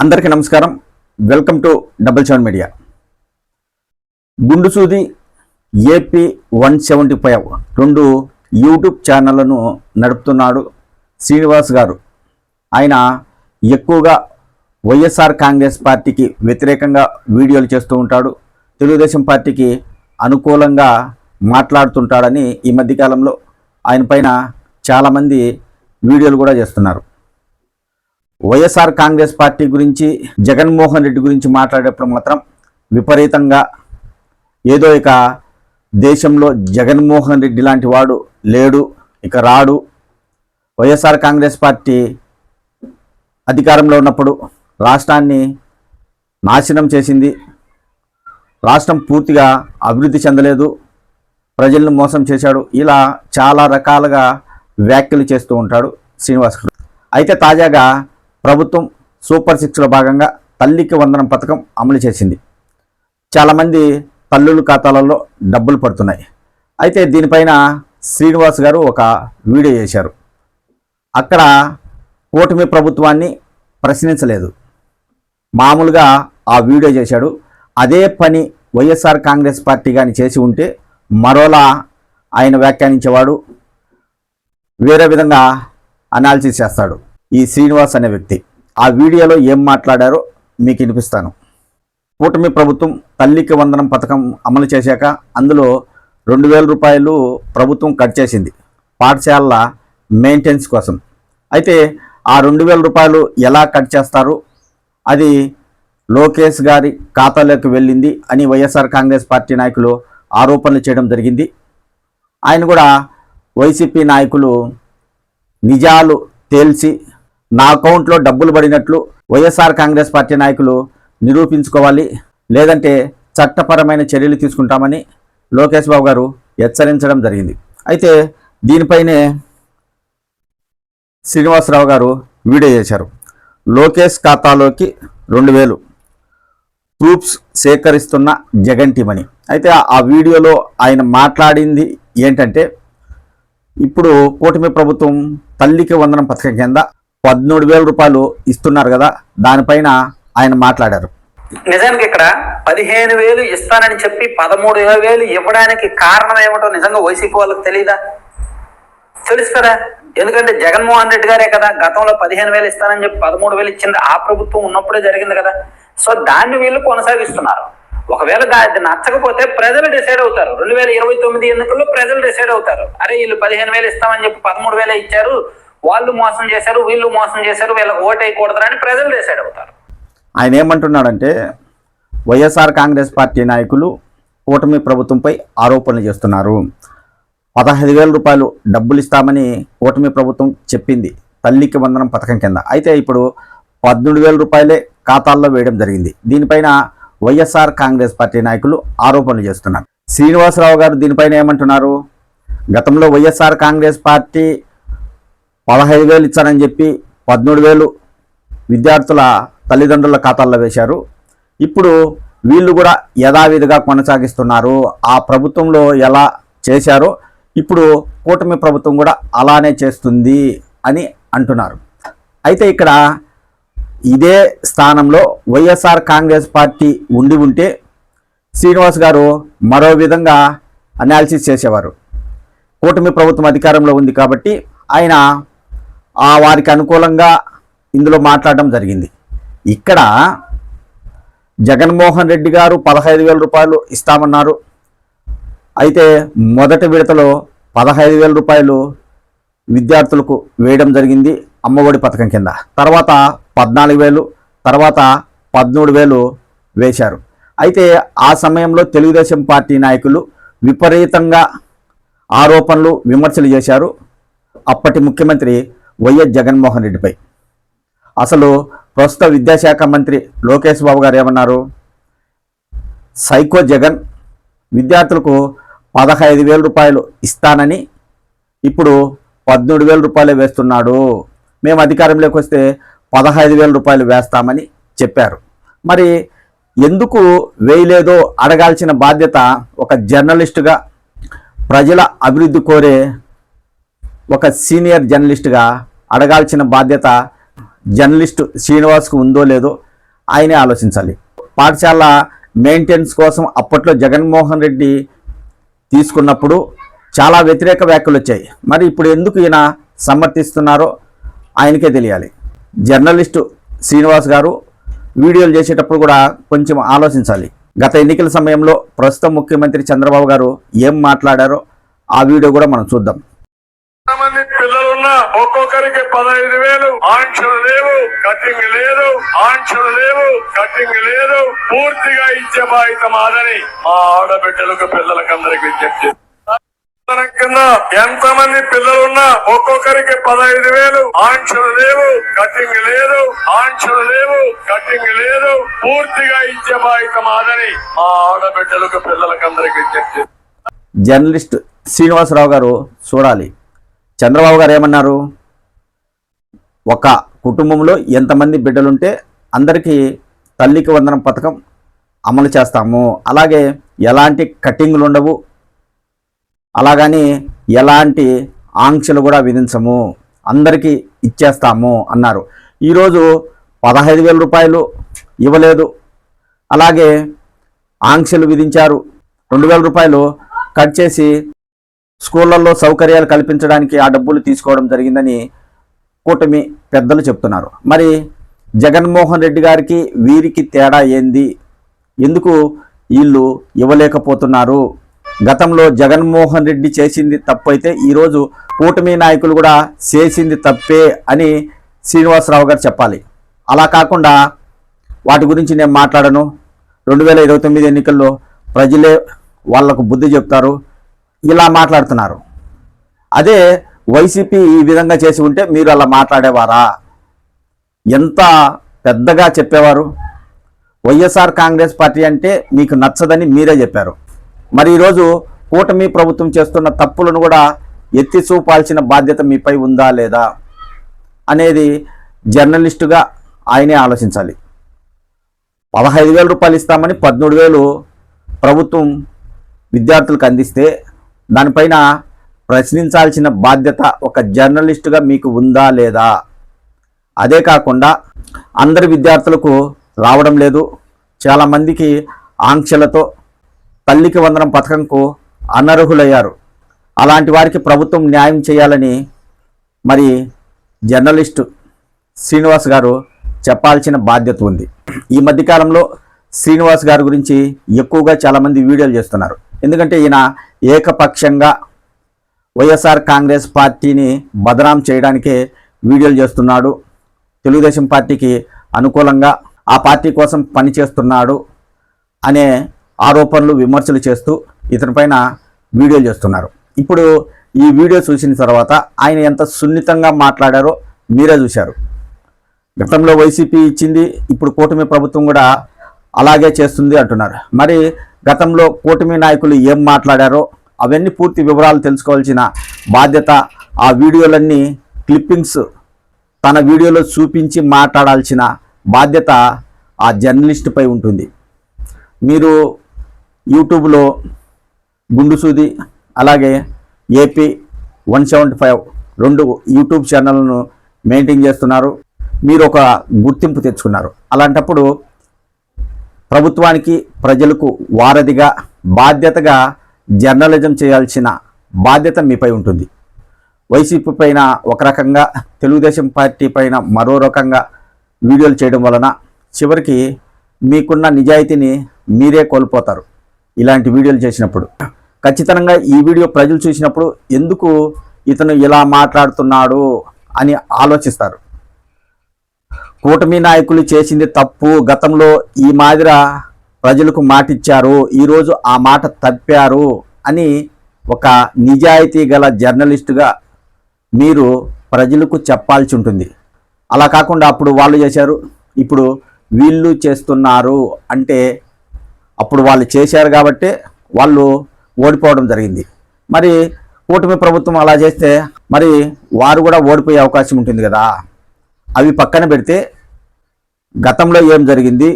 అందరికీ నమస్కారం. Welcome to double seven media గుండుసూది A P one seventy five రెండు YouTube ఛానళ్ళను నడుపుతున్నాడు శ్రీనివాస్ గారు. ఆయన ఎక్కువగా వైఎస్ఆర్ కాంగ్రెస్ పార్టీకి వ్యతిరేకంగా వీడియోలు చేస్తూ ఉంటాడు. తెలుగుదేశం పార్టీకి అనుకూలంగా మాట్లాడుతుంటాడని ఈ మధ్యకాలంలో ఆయన పైన చాలామంది వీడియోలు కూడా చేస్తున్నారు. వైఎస్ఆర్ కాంగ్రెస్ పార్టీ గురించి జగన్మోహన్ రెడ్డి గురించి మాట్లాడేటప్పుడు మాత్రం విపరీతంగా ఏదో ఇక దేశంలో జగన్మోహన్ రెడ్డి లాంటి వాడు లేడు ఇక రాడు. వైఎస్ఆర్ కాంగ్రెస్ పార్టీ అధికారంలో ఉన్నప్పుడు రాష్ట్రాన్ని నాశనం చేసింది. రాష్ట్రం పూర్తిగా అభివృద్ధి చెందలేదు. ప్రజలను మోసం చేశాడు. ఇలా చాలా రకాలుగా వ్యాఖ్యలు చేస్తూ ఉంటాడు శ్రీనివాస్. అయితే తాజాగా ప్రభుత్వం సూపర్ సిక్స్లో భాగంగా తల్లికి వందనం పథకం అమలు చేసింది. చాలామంది తల్లుల ఖాతాలలో డబ్బులు పడుతున్నాయి. అయితే దీనిపైన శ్రీనివాస్ గారు ఒక వీడియో చేశారు. అక్కడ కూటమి ప్రభుత్వాన్ని ప్రశ్నించలేదు. మామూలుగా ఆ వీడియో చేశాడు. అదే పని వైఎస్ఆర్ కాంగ్రెస్ పార్టీ కానీ చేసి ఉంటే మరోలా ఆయన వ్యాఖ్యానించేవాడు వేరే విధంగా అనాలిసిస్ చేస్తాడు. ఈ శ్రీనివాస్ అనే వ్యక్తి. ఆ వీడియోలో ఏం మాట్లాడారో మీకు వినిపిస్తాను. కూటమి ప్రభుత్వం తల్లికి వందనం పథకం అమలు చేశాక అందులో రెండు వేల రూపాయలు ప్రభుత్వం కట్ చేసింది పాఠశాలల మెయింటెనెన్స్ కోసం. అయితే ఆ రెండు వేల రూపాయలు ఎలా కట్ చేస్తారు? అది లోకేష్ గారి ఖాతాలోకి వెళ్ళింది అని వైఎస్ఆర్ కాంగ్రెస్ పార్టీ నాయకులు ఆరోపణలు చేయడం జరిగింది. ఆయన కూడా వైసీపీ నాయకులు నిజాలు తేల్చి నా అకౌంట్లో డబ్బులు పడినట్లు వైఎస్ఆర్ కాంగ్రెస్ పార్టీ నాయకులు నిరూపించుకోవాలి. లేదంటే చట్టపరమైన చర్యలు తీసుకుంటామని లోకేష్ బాబు గారు హెచ్చరించడం జరిగింది. అయితే దీనిపైనే శ్రీనివాసరావు గారు వీడియో చేశారు. లోకేష్ ఖాతాలోకి రెండు వేలు ప్రూఫ్స్ సేకరిస్తున్న జగన్ టీమని అయితే ఆ వీడియోలో ఆయన మాట్లాడింది ఏంటంటే ఇప్పుడు కూటమి ప్రభుత్వం తల్లికి వందనం పథకం కింద పద్మూడు వేల రూపాయలు ఇస్తున్నారు కదా దానిపైన ఆయన మాట్లాడారు. నిజానికి ఇక్కడ పదిహేను వేలు ఇస్తానని చెప్పి పదమూడు వేలు ఇవ్వడానికి కారణం ఏమిటో నిజంగా వైసీపీ వాళ్ళకి తెలియదా తెలుసు కదా ఎందుకంటే జగన్మోహన్ రెడ్డి గారే కదా గతంలో పదిహేను వేలు ఇస్తానని చెప్పి పదమూడు వేలు ఇచ్చింది. ఆ ప్రభుత్వం ఉన్నప్పుడే జరిగింది కదా. సో దాన్ని వీళ్ళు కొనసాగిస్తున్నారు. ఒకవేళ దాన్ని నచ్చకపోతే ప్రజలు డిసైడ్ అవుతారు. రెండు వేల ఇరవై తొమ్మిది ఎన్నికల్లో ప్రజలు డిసైడ్ అవుతారు. అరే వీళ్ళు పదిహేను వేలు ఇస్తామని చెప్పి పదమూడు వేలే ఇచ్చారు. వాళ్ళు మోసం చేశారు వీళ్ళు మోసం చేశారు వీళ్ళకి ఓటు వేయకూడదని ప్రజలు డిసైడ్ అవుతారు. ఆయన ఏమంటున్నాడంటే వైఎస్ఆర్ కాంగ్రెస్ పార్టీ నాయకులు కూటమి ప్రభుత్వంపై ఆరోపణలు చేస్తున్నారు. పదహైదు వేల రూపాయలు డబ్బులు ఇస్తామని కూటమి ప్రభుత్వం చెప్పింది. తల్లికి వందనం పథకం కింద. అయితే ఇప్పుడు పద్మూడు వేల రూపాయలే ఖాతాల్లో వేయడం జరిగింది. దీనిపైన వైఎస్ఆర్ కాంగ్రెస్ పార్టీ నాయకులు ఆరోపణలు చేస్తున్నారు. శ్రీనివాసరావు గారు దీనిపైన ఏమంటున్నారు? గతంలో వైఎస్ఆర్ కాంగ్రెస్ పార్టీ పదహైదు వేలు ఇచ్చారని చెప్పి పదమూడు వేలు విద్యార్థుల తల్లిదండ్రుల ఖాతాల్లో వేశారు. ఇప్పుడు వీళ్ళు కూడా యథావిధిగా కొనసాగిస్తున్నారు. ఆ ప్రభుత్వంలో ఎలా చేశారో ఇప్పుడు కూటమి ప్రభుత్వం కూడా అలానే చేస్తుంది అని అంటున్నారు. అయితే ఇక్కడ ఇదే స్థానంలో వైఎస్ఆర్ కాంగ్రెస్ పార్టీ ఉండి ఉంటే శ్రీనివాస్ గారు మరో విధంగా అనాలిసిస్ చేసేవారు. కూటమి ప్రభుత్వం అధికారంలో ఉంది కాబట్టి ఆయన వారికి అనుకూలంగా ఇందులో మాట్లాడడం జరిగింది. ఇక్కడ జగన్మోహన్ రెడ్డి గారు పదహైదు వేల రూపాయలు ఇస్తామన్నారు. అయితే మొదటి విడతలో పదహైదు వేల రూపాయలు విద్యార్థులకు వేయడం జరిగింది అమ్మఒడి పథకం కింద. తర్వాత పద్నాలుగు వేలు తర్వాత పదమూడు వేలు వేశారు. అయితే ఆ సమయంలో తెలుగుదేశం పార్టీ నాయకులు విపరీతంగా ఆరోపణలు విమర్శలు చేశారు. అప్పటి ముఖ్యమంత్రి వైఎస్ జగన్మోహన్ రెడ్డిపై. అసలు ప్రస్తుత విద్యాశాఖ మంత్రి లోకేష్ బాబు గారు ఏమన్నారు? సైకో జగన్ విద్యార్థులకు పదహైదు వేల రూపాయలు ఇస్తానని ఇప్పుడు పద్మూడు వేల రూపాయలు వేస్తున్నాడు. మేము అధికారంలోకి వస్తే పదహైదు వేల రూపాయలు వేస్తామని చెప్పారు. మరి ఎందుకు వేయలేదో అడగాల్సిన బాధ్యత ఒక జర్నలిస్టుగా ప్రజల అభివృద్ధి కోరే ఒక సీనియర్ జర్నలిస్ట్గా అడగాల్సిన బాధ్యత జర్నలిస్ట్ శ్రీనివాస్కు ఉందో లేదో ఆయనే ఆలోచించాలి. పాఠశాల మెయింటెనెన్స్ కోసం అప్పట్లో జగన్మోహన్ రెడ్డి తీసుకున్నప్పుడు చాలా వ్యతిరేక వ్యాఖ్యలు వచ్చాయి. మరి ఇప్పుడు ఎందుకు ఈయన సమర్థిస్తున్నారో ఆయనకే తెలియాలి. జర్నలిస్టు శ్రీనివాస్ గారు వీడియోలు చేసేటప్పుడు కూడా కొంచెం ఆలోచించాలి. గత ఎన్నికల సమయంలో ప్రస్తుత ముఖ్యమంత్రి చంద్రబాబు గారు ఏం మాట్లాడారో ఆ వీడియో కూడా మనం చూద్దాం. మంది పిల్లలున్నా ఒక్కొక్కరికి పదహైదు వేలు. ఆంక్షలు లేవు కటింగ్ లేదు ఆంక్షలు లేవు కటింగ్ లేదు. పూర్తిగా ఇచ్చే బాధ్యత మాదని మా ఆడబిడ్డలకు పిల్లలకందరికి విజ్ఞప్తి కింద ఎంత మంది పిల్లలున్నా ఒక్కొక్కరికి పదహైదు వేలు. ఆంక్షలు లేవు కటింగ్ లేదు ఆంక్షలు లేవు కటింగ్ లేదు. పూర్తిగా ఇచ్చే బాధ్యత మాదని మా ఆడబిడ్డలకు పిల్లలకందరికి విజ్ఞప్తి జర్నలిస్ట్ శ్రీనివాసరావు గారు చూడాలి. చంద్రబాబు గారు ఏమన్నారు? ఒక కుటుంబంలో ఎంతమంది బిడ్డలుంటే అందరికీ తల్లికి వందనం పథకం అమలు చేస్తాము. అలాగే ఎలాంటి కట్టింగ్లు ఉండవు. అలాగని ఎలాంటి ఆంక్షలు కూడా విధించము. అందరికీ ఇచ్చేస్తాము అన్నారు. ఈరోజు పదహైదు వేల రూపాయలు ఇవ్వలేదు. అలాగే ఆంక్షలు విధించారు. రెండు వేల రూపాయలు కట్ చేసి స్కూళ్ళల్లో సౌకర్యాలు కల్పించడానికి ఆ డబ్బులు తీసుకోవడం జరిగిందని కూటమి పెద్దలు చెప్తున్నారు. మరి జగన్మోహన్ రెడ్డి గారికి వీరికి తేడా ఏంది? ఎందుకు వీళ్ళు ఇవ్వలేకపోతున్నారు? గతంలో జగన్మోహన్ రెడ్డి చేసింది తప్పైతే ఈరోజు కూటమి నాయకులు కూడా చేసింది తప్పే అని శ్రీనివాసరావు గారు చెప్పాలి. అలా కాకుండా వాటి గురించి నేను మాట్లాడను. రెండు వేల ఇరవై తొమ్మిది ఎన్నికల్లో ప్రజలే వాళ్ళకు బుద్ధి చెప్తారు. ఇలా మాట్లాడుతున్నారు. అదే వైసీపీ ఈ విధంగా చేసి ఉంటే మీరు అలా మాట్లాడేవారా? ఎంత పెద్దగా చెప్పేవారు? వైఎస్ఆర్ కాంగ్రెస్ పార్టీ అంటే మీకు నచ్చదని మీరే చెప్పారు. మరి ఈరోజు కూటమి ప్రభుత్వం చేస్తున్న తప్పులను కూడా ఎత్తి చూపాల్సిన బాధ్యత మీపై ఉందా లేదా అనేది జర్నలిస్టుగా ఆయనే ఆలోచించాలి. పదహైదు వేల రూపాయలు ఇస్తామని పదమూడు వేలు ప్రభుత్వం విద్యార్థులకు అందిస్తే దానిపైన ప్రశ్నించాల్సిన బాధ్యత ఒక జర్నలిస్టుగా మీకు ఉందా లేదా? అదే కాకుండా అందరి విద్యార్థులకు రావడం లేదు. చాలామందికి ఆంక్షలతో తల్లికి వందనం పథకంకు అనర్హులయ్యారు. అలాంటి వారికి ప్రభుత్వం న్యాయం చేయాలని మరి జర్నలిస్టు శ్రీనివాస్ గారు చెప్పాల్సిన బాధ్యత ఉంది. ఈ మధ్యకాలంలో శ్రీనివాస్ గారి గురించి ఎక్కువగా చాలామంది వీడియోలు చేస్తున్నారు. ఎందుకంటే ఈయన ఏకపక్షంగా వైఎస్ఆర్ కాంగ్రెస్ పార్టీని బదనాం చేయడానికే వీడియోలు చేస్తున్నాడు. తెలుగుదేశం పార్టీకి అనుకూలంగా ఆ పార్టీ కోసం పనిచేస్తున్నాడు అనే ఆరోపణలు విమర్శలు చేస్తూ ఇతనిపైన వీడియోలు చేస్తున్నారు. ఇప్పుడు ఈ వీడియో చూసిన తర్వాత ఆయన ఎంత సున్నితంగా మాట్లాడారో మీరే చూశారు. గతంలో వైసీపీ ఇచ్చింది ఇప్పుడు కూటమి ప్రభుత్వం కూడా అలాగే చేస్తుంది అంటున్నారు. మరి గతంలో కూటమి నాయకులు ఏం మాట్లాడారో అవన్నీ పూర్తి వివరాలు తెలుసుకోవాల్సిన బాధ్యత ఆ వీడియోలన్నీ క్లిప్పింగ్స్ తన వీడియోలో చూపించి మాట్లాడాల్సిన బాధ్యత ఆ జర్నలిస్టుపై ఉంటుంది. మీరు యూట్యూబ్లో గుండు సూది అలాగే A P one seventy five రెండు యూట్యూబ్ ఛానళ్ళను మెయింటైన్ చేస్తున్నారు. మీరు ఒక గుర్తింపు తెచ్చుకున్నారు. అలాంటప్పుడు ప్రభుత్వానికి ప్రజలకు వారధిగా బాధ్యతగా జర్నలిజం చేయాల్సిన బాధ్యత మీపై ఉంటుంది. వైసీపీ పైన ఒక రకంగా తెలుగుదేశం పార్టీ పైన మరో రకంగా వీడియోలు చేయడం వలన చివరికి మీకున్న నిజాయితీని మీరే కోల్పోతారు ఇలాంటి వీడియోలు చేసినప్పుడు. ఖచ్చితంగా ఈ వీడియో ప్రజలు చూసినప్పుడు ఎందుకు ఇతను ఇలా మాట్లాడుతున్నాడు అని ఆలోచిస్తారు. కూటమి నాయకులు చేసింది తప్పు. గతంలో ఈ మాదిర ప్రజలకు మాటిచ్చారు. ఈరోజు ఆ మాట తప్పారు అని ఒక నిజాయితీ గల జర్నలిస్టుగా మీరు ప్రజలకు చెప్పాల్సి ఉంటుంది. అలా కాకుండా అప్పుడు వాళ్ళు చేశారు. ఇప్పుడు వీళ్ళు చేస్తున్నారు అంటే అప్పుడు వాళ్ళు చేశారు కాబట్టి వాళ్ళు ఓడిపోవడం జరిగింది. మరి కూటమి ప్రభుత్వం అలా చేస్తే మరి వారు కూడా ఓడిపోయే అవకాశం ఉంటుంది కదా? అవి పక్కన పెడితే గతంలో ఏం జరిగింది?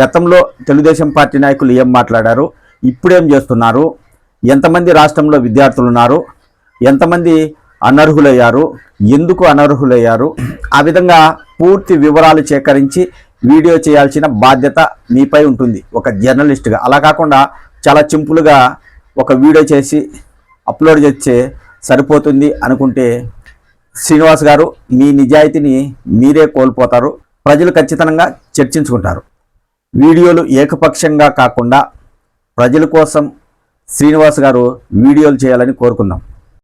గతంలో తెలుగుదేశం పార్టీ నాయకులు ఏం మాట్లాడారు? ఇప్పుడేం చేస్తున్నారు? ఎంతమంది రాష్ట్రంలో విద్యార్థులు ఉన్నారు? ఎంతమంది అనర్హులయ్యారు? ఎందుకు అనర్హులయ్యారు? ఆ విధంగా పూర్తి వివరాలు సేకరించి వీడియో చేయాల్సిన బాధ్యత మీపై ఉంటుంది. ఒక జర్నలిస్ట్గా. అలా కాకుండా చాలా సింపుల్గా ఒక వీడియో చేసి అప్లోడ్ చేస్తే సరిపోతుంది అనుకుంటే శ్రీనివాస్ గారు మీ నిజాయితీని మీరే కోల్పోతారు. ప్రజలు ఖచ్చితంగా చర్చించుకుంటారు. వీడియోలు ఏకపక్షంగా కాకుండా ప్రజల కోసం శ్రీనివాస్ గారు వీడియోలు చేయాలని కోరుకుందాం.